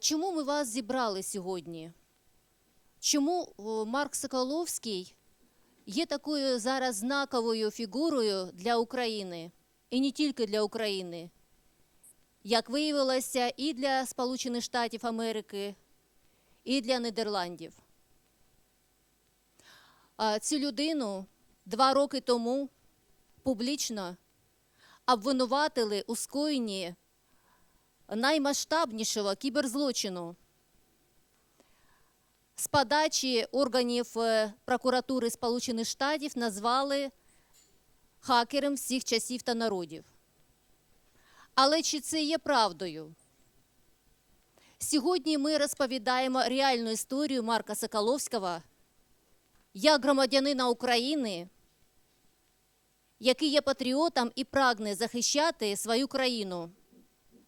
Чому ми вас зібрали сьогодні? Чому Марк Соколовський є такою зараз знаковою фігурою для України, і не тільки для України, як виявилося, і для Сполучених Штатів Америки, і для Нідерландів? Цю людину два роки тому публічно обвинуватили у скоєнні наймасштабнішого кіберзлочину. З подачі органів е, прокуратури Сполучених Штатів назвали хакером всіх часів та народів. Але чи це є правдою? Сьогодні ми розповідаємо реальну історію Марка Соколовського як громадянина України, який є патріотом і прагне захищати свою країну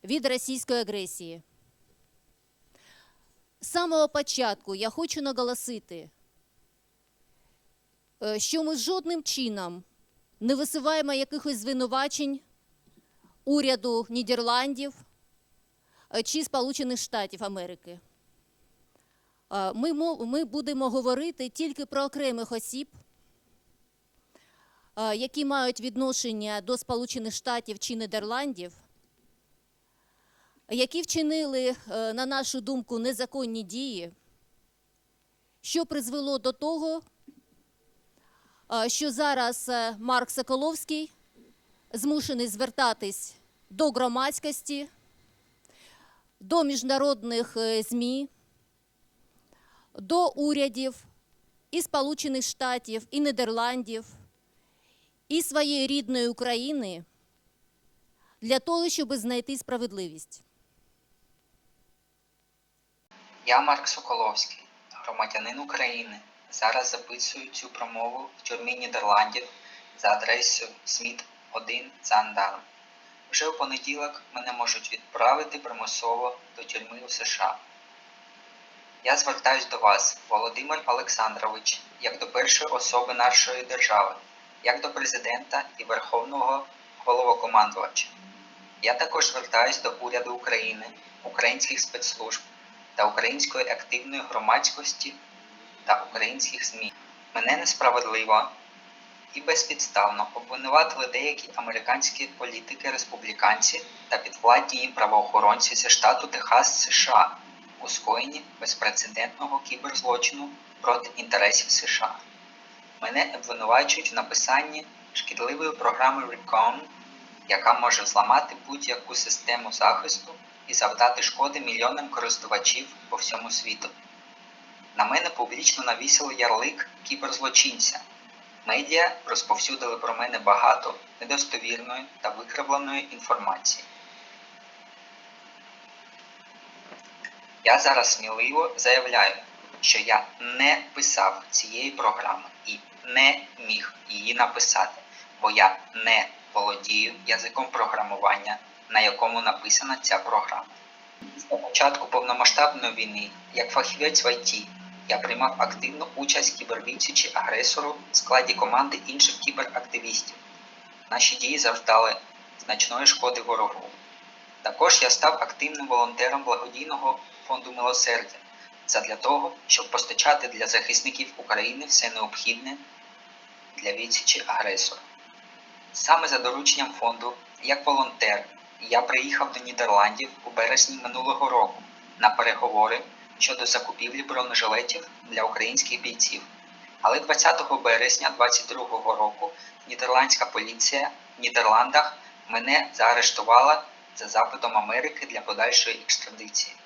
від російської агресії. З самого початку я хочу наголосити, е, що ми жодним чином не висуваємо якихось звинувачень уряду Нідерландів е, чи Сполучених Штатів Америки. Е, Ми, ми будемо говорити тільки про окремих осіб, які мають відношення до Сполучених Штатів чи Нідерландів, які вчинили, е, на нашу думку, незаконні дії, що призвело до того, е, що зараз е, Марк Соколовський змушений звертатись до громадськості, до міжнародних ЗМІ, до урядів і Сполучених Штатів, і Нідерландів, і своєї рідної України для того, щоб знайти справедливість. Я Марк Соколовський, громадянин України. Зараз записую цю промову в тюрмі Нідерландів за адресою Сміт 1 Зандарм. Вже у понеділок мене можуть відправити примусово до тюрми у США. Я звертаюсь до вас, Володимир Олександрович, як до першої особи нашої держави, як до президента і Верховного головокомандувача. Я також звертаюсь до уряду України, українських спецслужб та української активної громадськості та українських ЗМІ. Мене несправедливо і безпідставно обвинуватили деякі американські політики-республіканці та підвладні їм правоохоронці зі штату Техас США у скоєнні безпрецедентного кіберзлочину проти інтересів США. Мене обвинувачують в написанні шкідливої програми Recon, яка може зламати будь-яку систему захисту і завдати шкоди мільйонам користувачів по всьому світу. На мене публічно навісили ярлик кіберзлочинця. Медіа розповсюдили про мене багато недостовірної та викривленої інформації. Я зараз сміливо заявляю, що я не писав цієї програми і не міг її написати, бо я не володію язиком програмування, на якому написана ця програма. З початку повномасштабної війни, як фахівець в ІТ, я приймав активну участь кібервідсічі агресору в складі команди інших кіберактивістів. Наші дії завдали значної шкоди ворогу. Також я став активним волонтером благодійного фонду милосердя задля того, щоб постачати для захисників України все необхідне для відсічі агресора. Саме за дорученням фонду, як волонтер, я приїхав до Нідерландів у березні минулого року на переговори щодо закупівлі бронежилетів для українських бійців. Але 20 березня 2022 року нідерландська поліція в Нідерландах мене заарештувала за запитом Америки для подальшої екстрадиції.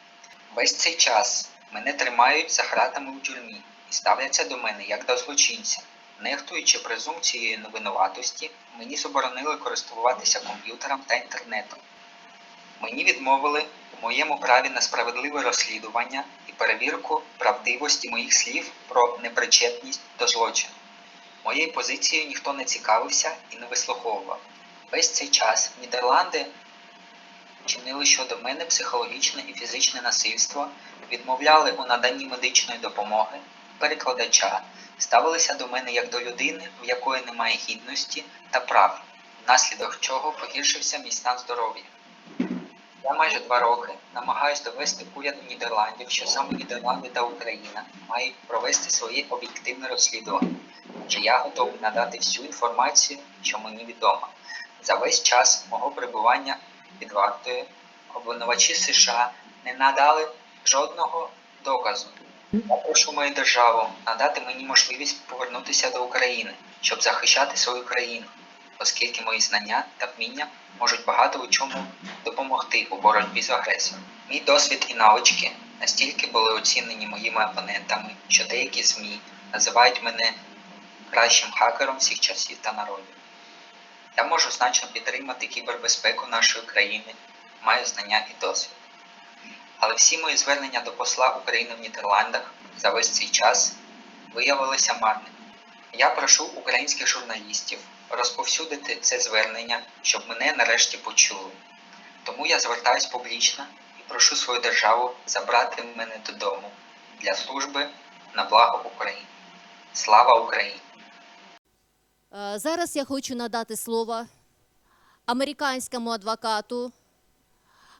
Весь цей час мене тримають за гратами у тюрмі і ставляться до мене як до злочинця. Нехтуючи презумпцією невинуватості, мені заборонили користуватися комп'ютером та інтернетом. Мені відмовили у моєму праві на справедливе розслідування і перевірку правдивості моїх слів про непричетність до злочину. Моєю позицією ніхто не цікавився і не вислуховував. Весь цей час Нідерланди чинили щодо мене психологічне і фізичне насильство, відмовляли у наданні медичної допомоги, перекладача, ставилися до мене як до людини, в якої немає гідності та прав, внаслідок чого погіршився мій стан здоров'я. Я майже два роки намагаюсь довести уряду Нідерландів, що саме Нідерланди та Україна мають провести своє об'єктивне розслідування. Що я готовий надати всю інформацію, що мені відомо. За весь час мого перебування під вартою обвинувачі США не надали жодного доказу. Я прошу мою державу надати мені можливість повернутися до України, щоб захищати свою країну, оскільки мої знання та вміння можуть багато у чому допомогти у боротьбі з агресором. Мій досвід і навички настільки були оцінені моїми опонентами, що деякі ЗМІ називають мене кращим хакером всіх часів та народів. Я можу значно підтримати кібербезпеку нашої країни, маю знання і досвід. Але всі мої звернення до посла України в Нідерландах за весь цей час виявилися марними. Я прошу українських журналістів розповсюдити це звернення, щоб мене нарешті почули. Тому я звертаюсь публічно і прошу свою державу забрати мене додому для служби на благо України. Слава Україні! Е, Зараз я хочу надати слово американському адвокату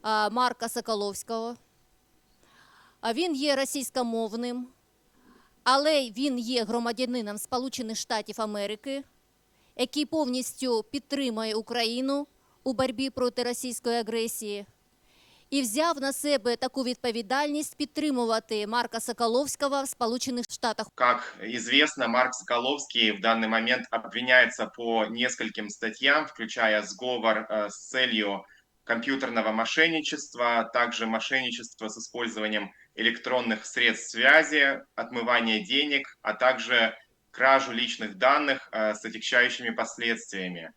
е, Марка Соколовського. Він є російськомовним, але він є громадянином Сполучених Штатів Америки, який повністю підтримує Україну у боротьбі проти російської агресії. І взяв на себе таку відповідальність підтримувати Марка Соколовського в Сполучених Штатах Как известно, Марк Соколовский в данный момент обвиняется по нескольким статьям, включая сговор э, с целью компьютерного мошенничества, также мошенничество с использованием электронных средств связи, отмывание денег, а также кражу личных данных э, с отягчающими последствиями.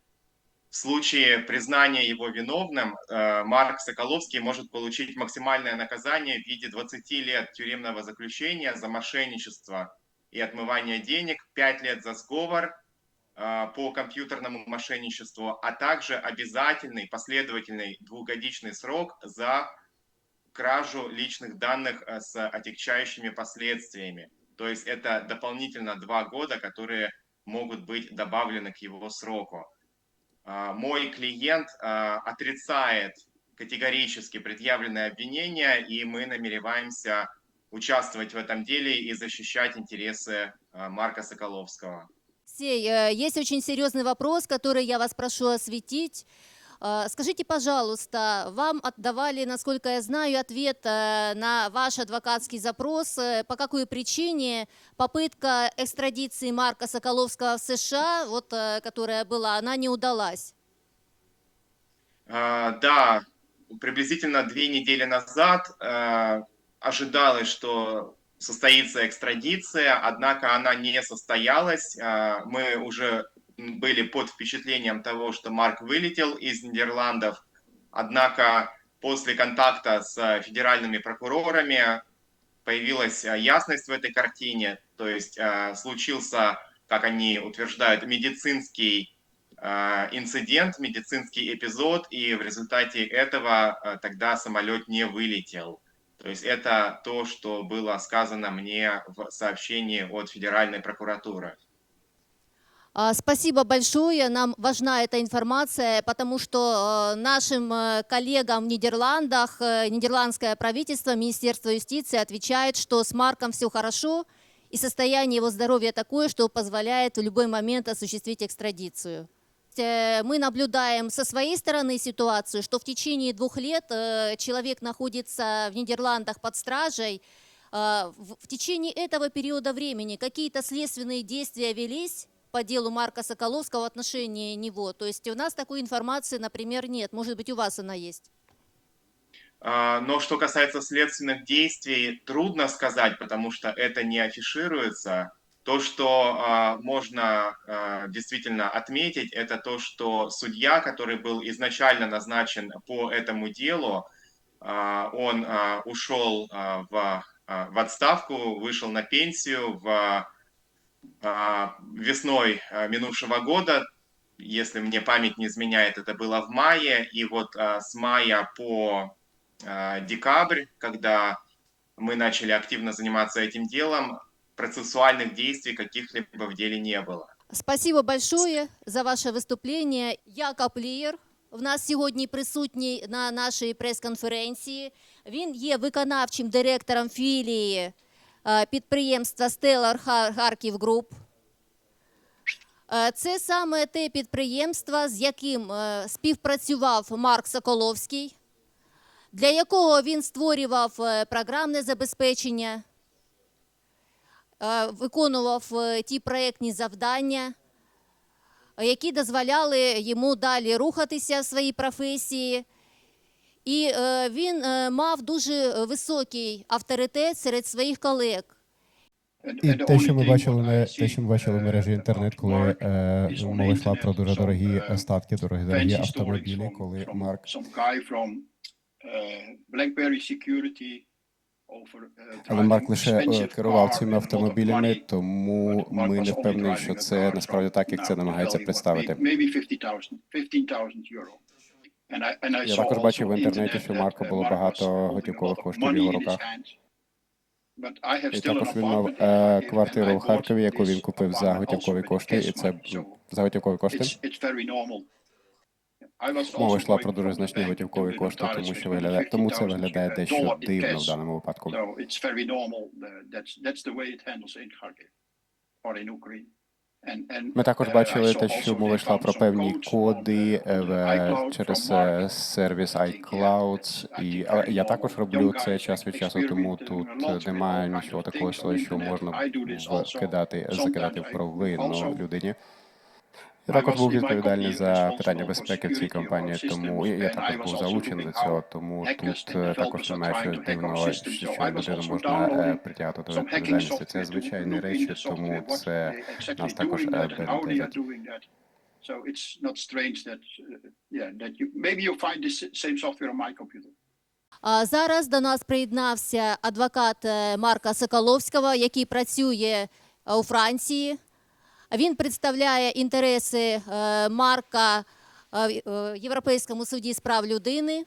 В случае признания его виновным, э, Марк Соколовский может получить максимальное наказание в виде 20 лет тюремного заключения за мошенничество и отмывание денег, 5 лет за сговор по компьютерному мошенничеству, а также обязательный последовательный двухгодичный срок за кражу личных данных э, с отягчающими последствиями. То есть это дополнительно два года, которые могут быть добавлены к его сроку. А, Мой клиент отрицает категорически предъявленное обвинение, и мы намереваемся участвовать в этом деле и защищать интересы Марка Соколовского. Алексей, э, есть очень серьезный вопрос, который я вас прошу осветить. Э, Скажите, пожалуйста, вам отдавали, насколько я знаю, ответ э, на ваш адвокатский запрос, по какой причине попытка экстрадиции Марка Соколовского в США, вот, которая была, она не удалась? А, Да, приблизительно две недели назад э, ожидалось, что состоится экстрадиция, однако она не состоялась. А, Мы уже были под впечатлением того, что Марк вылетел из Нидерландов, однако после контакта с федеральными прокурорами появилась а, ясность в этой картине, то есть а, случился, как они утверждают, медицинский инцидент, медицинский эпизод, и в результате этого тогда самолет не вылетел. То есть это то, что было сказано мне в сообщении от Федеральной прокуратуры. А, Спасибо большое. Нам важна эта информация, потому что э, нашим э, коллегам в Нидерландах э, нидерландское правительство, Министерство юстиции отвечает, что с Марком все хорошо, и состояние его здоровья такое, что позволяет в любой момент осуществить экстрадицию. Э, Мы наблюдаем со своей стороны ситуацию, что в течение двух лет э, человек находится в Нидерландах под стражей. Э, В течение этого периода времени какие-то следственные действия велись по делу Марка Соколовского в отношении него. То есть у нас такой информации, например, нет. Может быть, у вас она есть. А, Но что касается следственных действий, трудно сказать, потому что это не афишируется. То, что а, можно а, действительно отметить, это то, что судья, который был изначально назначен по этому делу, а, он а, ушел а, в, а, в отставку, вышел на пенсию в а, весной а, минувшего года, если мне память не изменяет, это было в мае, и вот а, с мая по а, декабрь, когда мы начали активно заниматься этим делом, процессуальных действий каких-либо в деле не было. Спасибо большое за ваше выступление. Якоб Лиер, в нас сьогодні присутній на нашій прес-конференції. Він є виконавчим директором філії е, підприємства Stellar Har- Харків Груп. Е, Це саме те підприємство, з яким е, співпрацював Марк Соколовський, для якого він створював е, програмне забезпечення, е, виконував е, ті проєктні завдання, е, які дозволяли йому далі рухатися в своїй професії. І е, він е, мав дуже високий авторитет серед своїх колег. І те, що ми бачили на те, що ми бачили в мережі інтернет, коли е, мова йшла про дуже дорогі статки, дорогі дорогі автомобілі, коли Марк але Марк лише е, керував цими автомобілями, тому ми не впевнені, що це насправді так, як це намагається представити. Я також бачив в інтернеті, що Марко було багато готівкових коштів в його руках. І також він мав е, квартиру в Харкові, яку він купив за готівкові кошти, і це за готівкові кошти. Мова йшла про дуже значні готівкові кошти, тому що виглядає тому це виглядає дещо дивно в даному випадку. Ми також бачили те, що мова йшла про певні коди е, в, через е, сервіс iCloud, і але я також роблю це час від часу, тому тут немає нічого такого, що можна вкидати, закидати в провину людині. Я також був відповідальний за питання безпеки в цій компанії, тому я я також був залучений до цього. Тому тут е, також немає щось дивного, що що людину можна е, притягати до відповідальності. Це звичайні речі, тому це нас також е, бентежить. So it's not strange that, uh, yeah, that you maybe you find this same software on my computer. А зараз до нас приєднався адвокат Марка Соколовського, який працює у Франції. Він представляє інтереси е, Марка е, в е, Європейському суді з прав людини.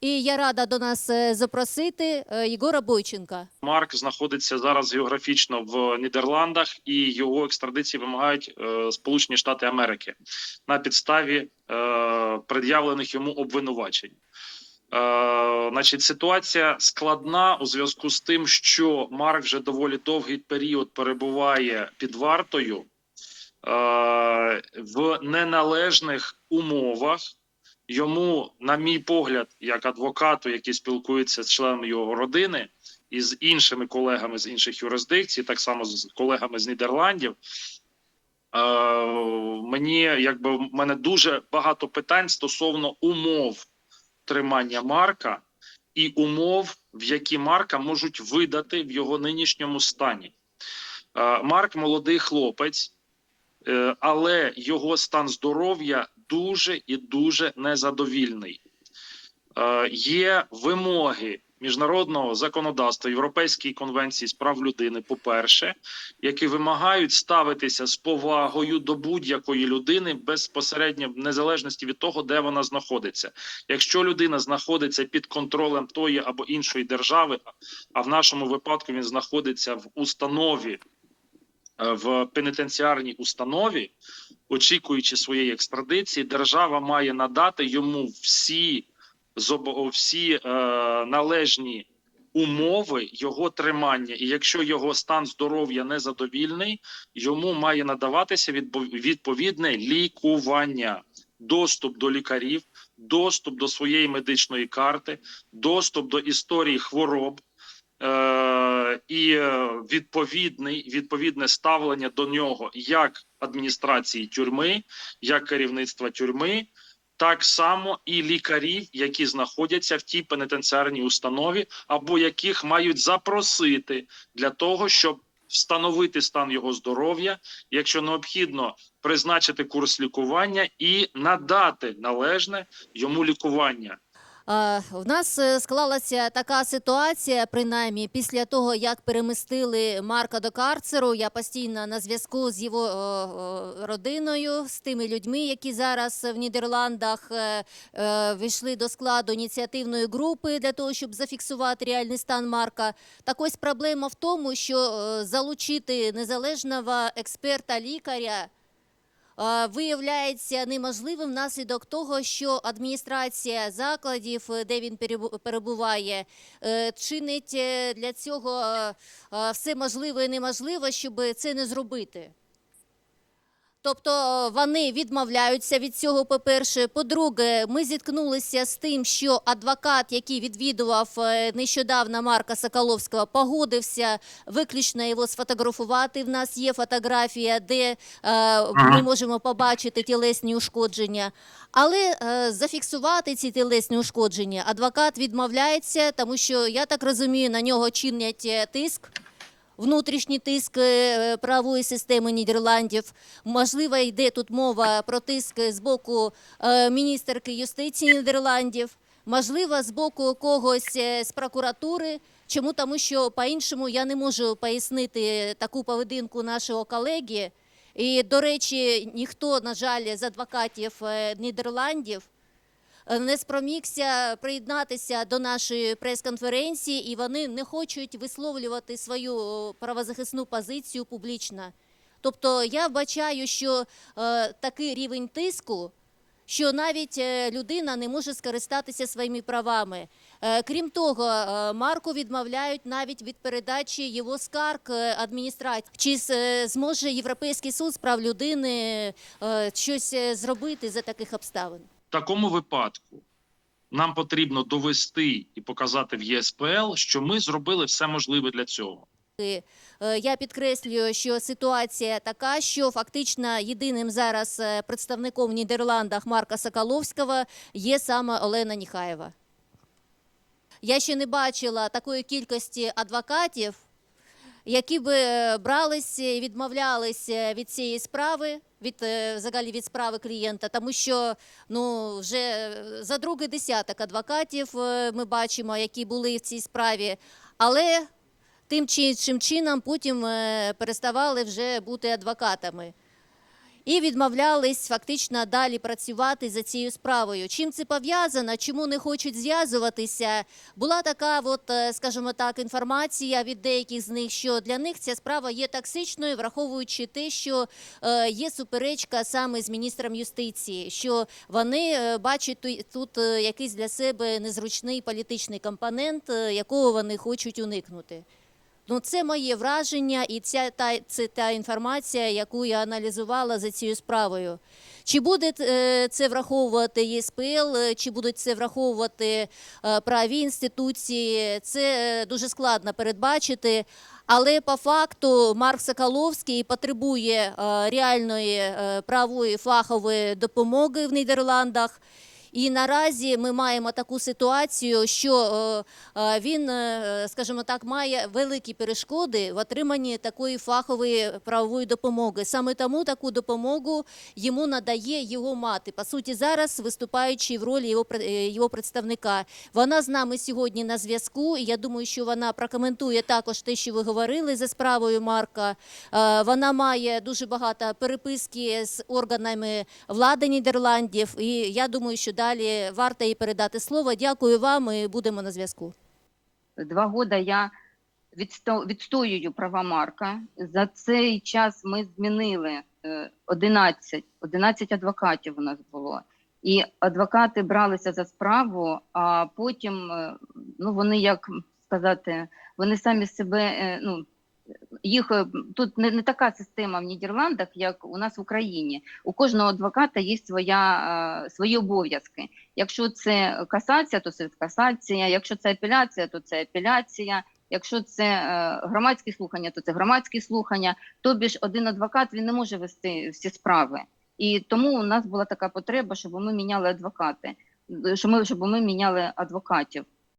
І я рада до нас запросити Єгора Бойченка. Марк знаходиться зараз географічно в Нідерландах, і його екстрадиції вимагають Сполучені Штати Америки на підставі пред'явлених йому обвинувачень. Е, значить, ситуація складна у зв'язку з тим, що Марк вже доволі довгий період перебуває під вартою е, в неналежних умовах. Йому, на мій погляд, як адвокату, який спілкується з членами його родини і з іншими колегами з інших юрисдикцій, так само з колегами з Нідерландів. Е, мені якби в мене дуже багато питань стосовно умов тримання Марка і умов, в які Марка можуть видати в його нинішньому стані. Е, Марк молодий хлопець, е, але його стан здоров'я дуже і дуже незадовільний. Е, Є вимоги міжнародного законодавства Європейської конвенції з прав людини, по-перше, які вимагають ставитися з повагою до будь-якої людини безпосередньо в незалежності від того, де вона знаходиться. Якщо людина знаходиться під контролем тої або іншої держави, а в нашому випадку він знаходиться в установі, е, в пенітенціарній установі, очікуючи своєї екстрадиції, держава має надати йому всі всі е, належні умови його тримання. І якщо його стан здоров'я незадовільний, йому має надаватися відповідне лікування, доступ до лікарів, доступ до своєї медичної карти, доступ до історії хвороб. Е, і е, відповідний відповідне ставлення до нього як адміністрації тюрми, як керівництва тюрми, так само і лікарі, які знаходяться в тій пенітенціарній установі, або яких мають запросити для того, щоб встановити стан його здоров'я, якщо необхідно, призначити курс лікування і надати належне йому лікування. В нас е, склалася така ситуація, принаймні після того, як перемістили Марка до карцеру. Я постійно на зв'язку з його родиною, з тими людьми, які зараз в Нідерландах е, е, війшли до складу ініціативної групи для того, щоб зафіксувати реальний стан Марка. Так ось проблема в тому, що залучити незалежного експерта-лікаря е, виявляється неможливим внаслідок того, що адміністрація закладів, е, де він перебуває, е, чинить е, для цього все можливе і неможливе, щоб це не зробити. Тобто е, вони відмовляються від цього, по-перше. По-друге, ми зіткнулися з тим, що адвокат, який відвідував е, нещодавно Марка Соколовського, погодився виключно його сфотографувати. В нас є фотографія, де е, ми можемо побачити тілесні ушкодження. Але зафіксувати ці тілесні ушкодження адвокат відмовляється, тому що я так розумію, на нього чинять тиск внутрішній тиск е, правової системи Нідерландів. Можливо, йде тут мова про тиск з боку е, міністерки юстиції Нідерландів, можливо, з боку когось е, з прокуратури. Чому? Тому що по-іншому я не можу пояснити таку поведінку нашого колеги. І, до речі, ніхто, на жаль, з адвокатів Нідерландів не спромігся приєднатися до нашої прес-конференції, і вони не хочуть висловлювати свою е, правозахисну позицію публічно. Тобто я вбачаю, що е, такий рівень тиску, що навіть е, людина не може скористатися своїми правами. Е, крім того, е, Марку відмовляють навіть від передачі його скарг е, адміністрації. Чи зможе Європейський суд з прав людини е, щось е, зробити за таких обставин? В такому випадку нам потрібно довести і показати в ЄСПЛ, що ми зробили все можливе для цього. Е, Я підкреслюю, що ситуація така, що фактично єдиним зараз е, представником в Нідерландах Марка Соколовського є саме Олена Ніхаєва. Я ще не бачила такої кількості адвокатів, які б брались бралися і відмовлялися від цієї справи, від е, взагалі від справи клієнта, тому що ну вже е, за другий десяток адвокатів е, ми бачимо, які були в цій справі, але тим чи іншим чином потім е, переставали вже бути адвокатами. І відмовлялись фактично далі працювати за цією справою. Чим це пов'язано? Чому не хочуть зв'язуватися? Була така, от, е, скажімо так, інформація від деяких з них, що для них ця справа є токсичною, враховуючи те, що е, є суперечка саме з міністром юстиції, що вони е, бачать тут якийсь для себе незручний політичний компонент, якого вони хочуть уникнути. Ну, це моє враження, і ця та це та інформація, яку я аналізувала за цією справою. Чи буде е, це враховувати ЄСПЛ, е, чи будуть це враховувати е, праві інституції? Це дуже складно передбачити. Але по факту Марк Соколовський потребує реальної правої фахової допомоги в Нідерландах. І наразі ми маємо таку ситуацію, що е, е, він, е, скажімо так, має великі перешкоди в отриманні такої фахової правової допомоги. Саме тому таку допомогу йому надає його мати. По суті, зараз виступаючи в ролі його, його представника. Вона з нами сьогодні на зв'язку. І я думаю, що вона прокоментує також те, що ви говорили за справою Марка. Вона має дуже багато переписки з органами влади Нідерландів. І я думаю, що далі варто їй передати слово. Дякую вам і будемо на зв'язку. Два года я відстоюю права Марка. За цей час ми змінили е, 11, 11 адвокатів у нас було. І адвокати бралися за справу, а потім е, ну вони як сказати, вони самі себе е, ну. Їх е, тут не, не така система в Нідерландах, як у нас в Україні. У кожного адвоката є своя, е, свої обов'язки. Якщо це касація, то це касація. Якщо це апеляція, то це апеляція. Якщо це е, громадські слухання, то це громадські слухання. Тобі ж один адвокат він не може вести всі справи. І тому у нас була така потреба, щоб ми міняли адвокати, щоб ми, щоб ми міняли адвокатів.